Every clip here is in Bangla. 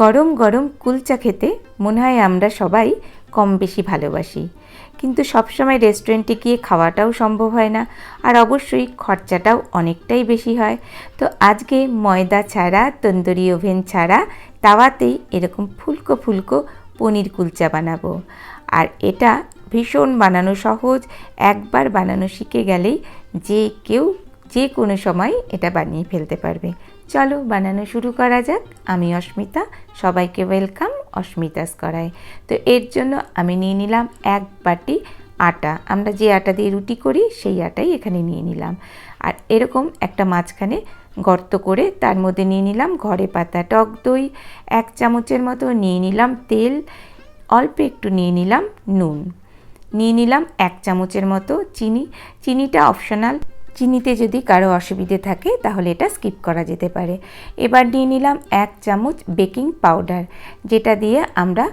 গরম গরম কুলচা খেতে মনে হয় আমরা সবাই কম বেশি ভালোবাসি। কিন্তু সবসময় রেস্টুরেন্টে গিয়ে খাওয়াটাও সম্ভব হয় না। আর অবশ্যই খরচাটাও অনেকটাই বেশি হয়। তো আজকে ময়দা ছাড়া, তন্দুরি ওভেন ছাড়া তাওয়াতেই এরকম ফুলকো ফুলকো পনির কুলচা বানাবো। আর এটা ভীষণ বানানো সহজ। একবার বানানো শিখে গেলেই যে কেউ যে কোনো সময় এটা বানিয়ে ফেলতে পারবে। চলো বানানো শুরু করা যাক। আমি অস্মিতা, সবাইকে ওয়েলকাম অস্মিতাস করায় তো এর জন্য আমি নিয়ে নিলাম এক বাটি আটা। আমরা যে আটা দিয়ে রুটি করি, সেই আটাই এখানে নিয়ে নিলাম। আর এরকম একটা মাঝখানে গর্ত করে তার মধ্যে নিয়ে নিলাম ঘরে পাতা, টক দই, এক চামচের মতো নিয়ে নিলাম তেল, অল্প একটু নিয়ে নিলাম নুন। নিয়ে নিলাম এক চামচের মতো চিনি। চিনিটা অপশনাল। চিনিতে যদি কারও অসুবিধে থাকে, তাহলে এটা স্কিপ করা যেতে পারে। এবার নিয়ে নিলাম এক চামচ বেকিং পাউডার যেটা দিয়ে আমরা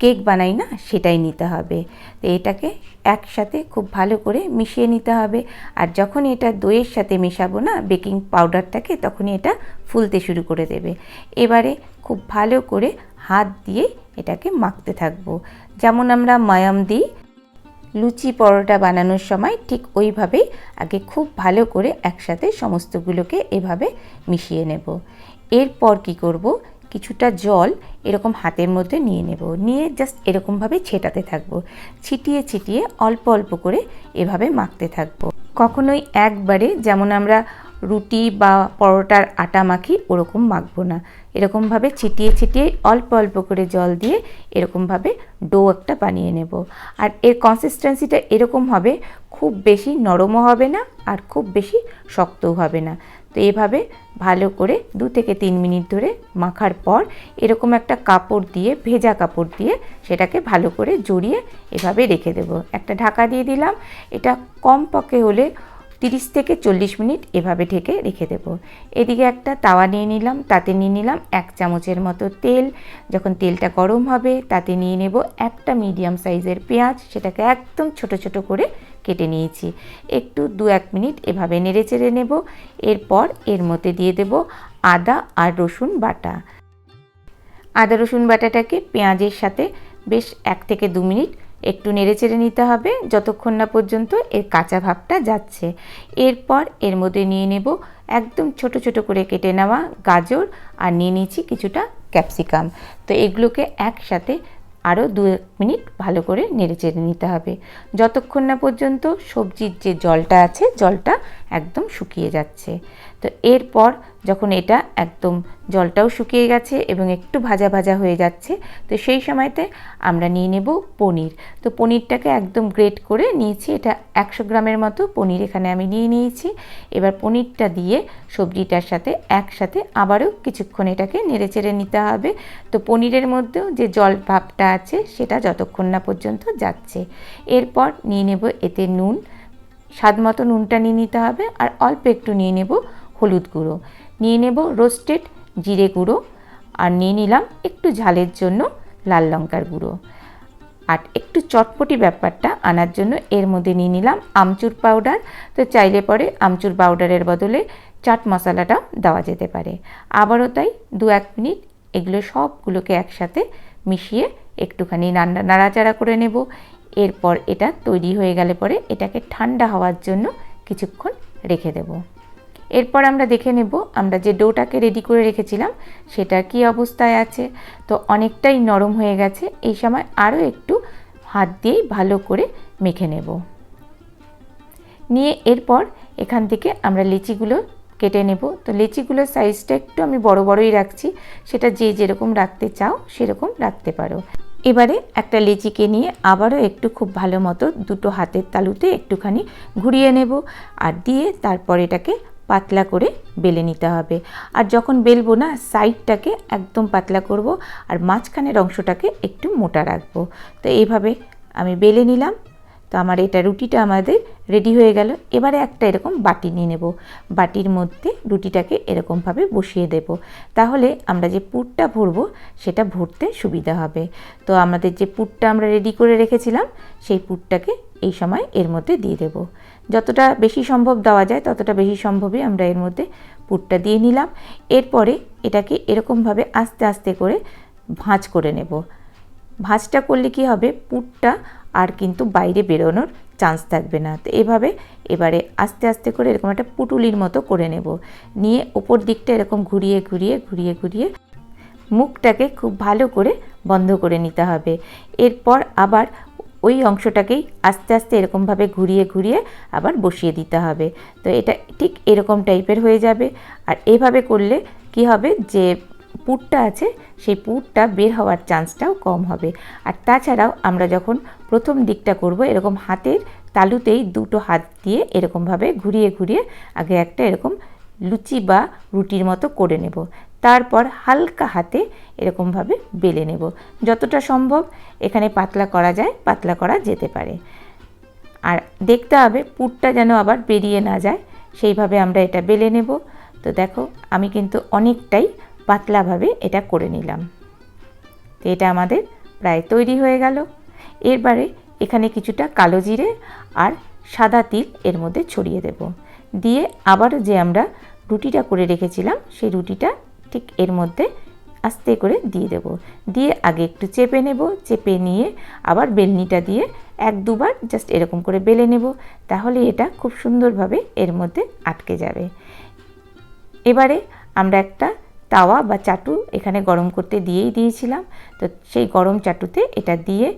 কেক বানাই না, সেটাই নিতে হবে। তো এটাকে একসাথে খুব ভালো করে মিশিয়ে নিতে হবে। আর যখন এটা দইয়ের সাথে মেশাবো না বেকিং পাউডারটাকে তখনই এটা ফুলতে শুরু করে দেবে। এবারে খুব ভালো করে হাত দিয়ে এটাকে মাখতে থাকব। যেমন আমরা মায়াম দিই লুচি পরোটা বানানোর সময় ঠিক ওইভাবেই আগে খুব ভালো করে একসাথে সমস্তগুলোকে এভাবে মিশিয়ে নেব। এরপর কি করব? কিছুটা জল এরকম হাতের মধ্যে নিয়ে নেব। নিয়ে জাস্ট এরকমভাবে ছেটাতে থাকব। ছিটিয়ে ছিটিয়ে অল্প অল্প করে এভাবে মাখতে থাকব। কখনোই একবারে যেমন আমরা রুটি বা পরোটার আটা মাখি ওরকম মাখবো না। এরকমভাবে ছিটিয়ে ছিটিয়ে অল্প অল্প করে জল দিয়ে এরকমভাবে ডো একটা বানিয়ে নেব। আর এর কনসিস্টেন্সিটা এরকম হবে, খুব বেশি নরমও হবে না আর খুব বেশি শক্তও হবে না। তো এভাবে ভালো করে দু থেকে তিন মিনিট ধরে মাখার পর এরকম একটা কাপড় দিয়ে, ভেজা কাপড় দিয়ে সেটাকে ভালো করে জড়িয়ে এভাবে রেখে দেব। একটা ঢাকা দিয়ে দিলাম। এটা কম পক্ষে হলে তিরিশ থেকে চল্লিশ মিনিট এভাবে ঢেকে রেখে দেবো। এদিকে একটা তাওয়া নিয়ে নিলাম, তাতে নিয়ে নিলাম এক চামচের মতো তেল। যখন তেলটা গরম হবে, তাতে নিয়ে নেব একটা মিডিয়াম সাইজের পেঁয়াজ, সেটাকে একদম ছোট ছোট করে কেটে নিয়েছি। একটু দু এক মিনিট এভাবে নেড়ে চেড়ে নেব। এরপর এর মধ্যে দিয়ে দেব আদা আর রসুন বাটা। আদা রসুন বাটাটাকে পেঁয়াজের সাথে বেশ এক থেকে দু মিনিট একটু নেড়ে চেড়ে নিতে হবে, যতক্ষণ না পর্যন্ত এর কাঁচা ভাবটা যাচ্ছে। এরপর এর মধ্যে নিয়ে নেব একদম ছোট ছোট করে কেটে নেওয়া গাজর আর নিয়ে নিয়েছি কিছুটা ক্যাপসিকাম। তো এগুলোকে একসাথে আরও দু মিনিট ভালো করে নেড়ে চেড়ে নিতে হবে। যতক্ষণ না পর্যন্ত সবজির যে জলটা আছে, জলটা একদম শুকিয়ে যাচ্ছে। তো এরপর যখন এটা একদম জলটাও শুকিয়ে গেছে এবং একটু ভাজা ভাজা হয়ে যাচ্ছে, তো সেই সময়তে আমরা নিয়ে নেব পনির। তো পনিরটাকে একদম গ্রেট করে নিয়েছি, এটা একশো গ্রামের মতো পনির এখানে আমি নিয়ে নিয়েছি। এবার পনিরটা দিয়ে সবজিটার সাথে একসাথে আবারও কিছুক্ষণ এটাকে নেড়ে চেড়ে নিতে হবে। তো পনিরের মধ্যেও যে জল ভাবটা আছে, সেটা যতক্ষণ না পর্যন্ত যাচ্ছে। এরপর নিয়ে নেব এতে নুন। স্বাদ মতো নুনটা নিয়ে নিতে হবে আর অল্প একটু নিয়ে নেব হলুদ গুঁড়ো। নিয়ে নেব রোস্টেড জিরে গুঁড়ো আর নিয়ে নিলাম একটু ঝালের জন্য লাল লঙ্কার গুঁড়ো। আর একটু চটপটি ব্যাপারটা আনার জন্য এর মধ্যে নিয়ে নিলাম আমচুর পাউডার। তো চাইলে পরে আমচুর পাউডারের বদলে চাট মশলাটাও দেওয়া যেতে পারে। আবারও তাই দু এক মিনিট এগুলো সবগুলোকে একসাথে মিশিয়ে একটুখানি নাড়া নাড়াচাড়া করে নেব। এরপর এটা তৈরি হয়ে গেলে পরে এটাকে ঠান্ডা হওয়ার জন্য কিছুক্ষণ রেখে দেবো। এরপর আমরা দেখে নেব, আমরা যে ডোটাকে রেডি করে রেখেছিলাম, সেটার কি অবস্থায় আছে। তো অনেকটাই নরম হয়ে গেছে, এই সময় আরও একটু হাত দিয়েই ভালো করে মেখে নেব। নিয়ে এরপর এখান থেকে আমরা লিচিগুলো কেটে নেব। তো লিচিগুলোর সাইজটা একটু আমি বড় বড়ই রাখছি, সেটা যে যেরকম রাখতে চাও, সেরকম রাখতে পারো। এবারে একটা লিচিকে নিয়ে আবারও একটু খুব ভালো মতো দুটো হাতের তালুতে একটুখানি ঘুরিয়ে নেব, আর দিয়ে তারপর এটাকে পাতলা করে বেলে নিতে হবে। আর যখন বেলবো না, সাইডটাকে একদম পাতলা করব আর মাঝখানের অংশটাকে একটু মোটা রাখব। তো এইভাবে আমি বেলে নিলাম। তো আমার এটা রুটিটা আমাদের রেডি হয়ে গেল। এবারে একটা এরকম বাটি নিয়ে নেব। বাটির মধ্যে রুটিটাকে এরকমভাবে বসিয়ে দেব। তাহলে আমরা যে পুরটা ভরবো, সেটা ভরতে সুবিধা হবে। তো আমাদের যে পুরটা আমরা রেডি করে রেখেছিলাম, সেই পুরটাকে এই সময় এর মধ্যে দিয়ে দেব। যতটা বেশি সম্ভব দেওয়া যায়, ততটা বেশি সম্ভবই আমরা এর মধ্যে পুরটা দিয়ে নিলাম। এরপরে এটাকে এরকমভাবে আস্তে আস্তে করে ভাঁজ করে নেব। ভাঁজটা করলে কি হবে? পুরটা আর কিন্তু বাইরে বেরোনোর চান্স থাকবে না। তো এভাবে এবারে আস্তে আস্তে করে এরকম একটা পুটুলির মতো করে নেব। নিয়ে ওপর দিকটা এরকম ঘুরিয়ে ঘুরিয়ে ঘুরিয়ে ঘুরিয়ে মুখটাকে খুব ভালো করে বন্ধ করে নিতে হবে। এরপর আবার ওই অংশটাকেই আস্তে আস্তে এরকমভাবে ঘুরিয়ে ঘুরিয়ে আবার বসিয়ে দিতে হবে। তো এটা ঠিক এরকম টাইপের হয়ে যাবে। আর এভাবে করলে কি হবে? যে পুরটা আছে, সেই পুরটা বের হওয়ার চান্সটাও কম হবে। আর তাছাড়াও আমরা যখন প্রথম দিকটা করব, এরকম হাতের তালুতেই দুটো হাত দিয়ে এরকমভাবে ঘুরিয়ে ঘুরিয়ে আগে একটা এরকম লুচি বা রুটির মতো করে নেব। তারপর হালকা হাতে এরকমভাবে বেলে নেব। যতটা সম্ভব এখানে পাতলা করা যায়, পাতলা করা যেতে পারে। আর দেখতে হবে পুরটা যেন আবার বেরিয়ে না যায়, সেইভাবে আমরা এটা বেলে নেব। তো দেখো, আমি কিন্তু অনেকটাই পাতলাভাবে এটা করে নিলাম। তো এটা আমাদের প্রায় তৈরি হয়ে গেল। এরবারে এখানে কিছুটা কালো জিরে আর সাদা তিল এর মধ্যে ছড়িয়ে দেব। দিয়ে আবারও যে আমরা রুটিটা করে রেখেছিলাম, সেই রুটিটা ঠিক এর মধ্যে আস্তে করে দিয়ে দেব। দিয়ে আগে একটু চেপে নেব, চেপে নিয়ে আবার বেলনিটা দিয়ে এক দুবার জাস্ট এরকম করে বেলে নেব। তাহলে এটা খুব সুন্দরভাবে এর মধ্যে আটকে যাবে। এবারে আমরা একটা তাওয়া বা চাটু এখানে গরম করতে দিয়েই দিয়েছিলাম। তো সেই গরম চাটুতে এটা দিয়ে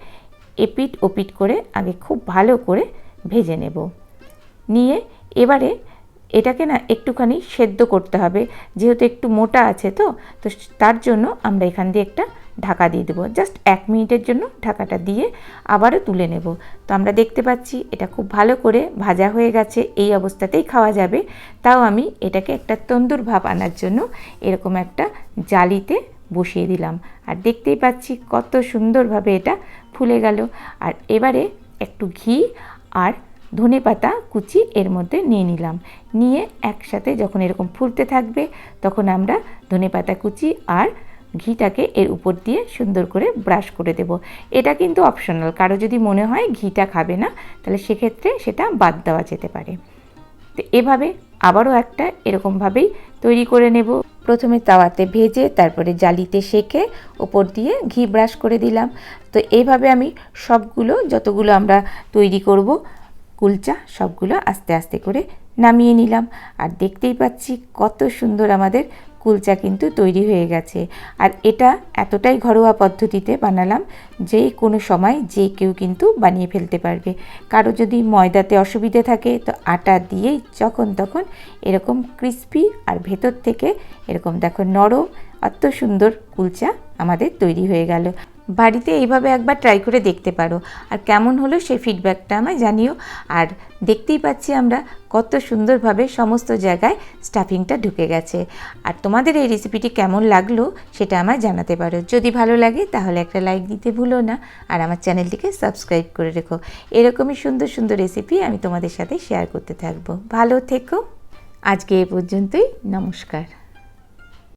এপিট ওপিট করে আগে খুব ভালো করে ভেজে নেব। নিয়ে এবারে এটাকে না একটুখানি সেদ্ধ করতে হবে। যেহেতু একটু মোটা আছে তো তো তার জন্য আমরা এখান দিয়ে একটা ঢাকা দিয়ে দেবো। জাস্ট এক মিনিটের জন্য ঢাকাটা দিয়ে আবারও তুলে নেব। তো আমরা দেখতে পাচ্ছি এটা খুব ভালো করে ভাজা হয়ে গেছে, এই অবস্থাতেই খাওয়া যাবে। তাও আমি এটাকে একটা তন্দুর ভাব আনার জন্য এরকম একটা জালিতে বসিয়ে দিলাম। আর দেখতেই পাচ্ছি কত সুন্দরভাবে এটা ফুলে গেল। আর এবারে একটু ঘি আর ধনে পাতা, কুচি এর মধ্যে নিয়ে নিলাম। নিয়ে একসাথে যখন এরকম ফুলতে থাকবে, তখন আমরা ধনে পাতা, কুচি আর ঘিটাকে এর উপর দিয়ে সুন্দর করে ব্রাশ করে দেব। এটা কিন্তু অপশনাল কারও যদি মনে হয় ঘিটা খাবে না, তাহলে সেক্ষেত্রে সেটা বাদ দেওয়া যেতে পারে। তো এভাবে আবারও একটা এরকমভাবেই তৈরি করে নেব। প্রথমে তাওয়াতে ভেজে, তারপরে জালিতে সেকে ওপর দিয়ে ঘি ব্রাশ করে দিলাম। তো এইভাবে আমি সবগুলো, যতগুলো আমরা তৈরি করব কুলচা সবগুলো আস্তে আস্তে করে নামিয়ে নিলাম। আর দেখতেই পাচ্ছি কত সুন্দর আমাদের কুলচা কিন্তু তৈরি হয়ে গেছে। আর এটা এতটাই ঘরোয়া পদ্ধতিতে বানালাম যে কোনো সময় যে কেউ কিন্তু বানিয়ে ফেলতে পারবে। কারও যদি ময়দাতে অসুবিধে থাকে তো আটা দিয়েই যখন তখন এরকম ক্রিস্পি আর ভেতর থেকে এরকম দেখো নরম অত সুন্দর কুলচা আমাদের তৈরি হয়ে গেল। বাড়িতে এইভাবে একবার ট্রাই করে দেখতে পারো। আর কেমন হলো সেই ফিডব্যাকটা আমায় জানিও। আর দেখতেই পাচ্ছি আমরা কত সুন্দরভাবে সমস্ত জায়গায় স্টাফিংটা ঢুকে গেছে। আর তোমাদের এই রেসিপিটি কেমন লাগল সেটা আমায় জানাতে পারো। যদি ভালো লাগে তাহলে একটা লাইক দিতে ভুলো না। আর আমার চ্যানেলটিকে সাবস্ক্রাইব করে রেখো। এরকমই সুন্দর সুন্দর রেসিপি আমি তোমাদের সাথে শেয়ার করতে থাকব। ভালো থেকো। আজকে এ পর্যন্তই। নমস্কার।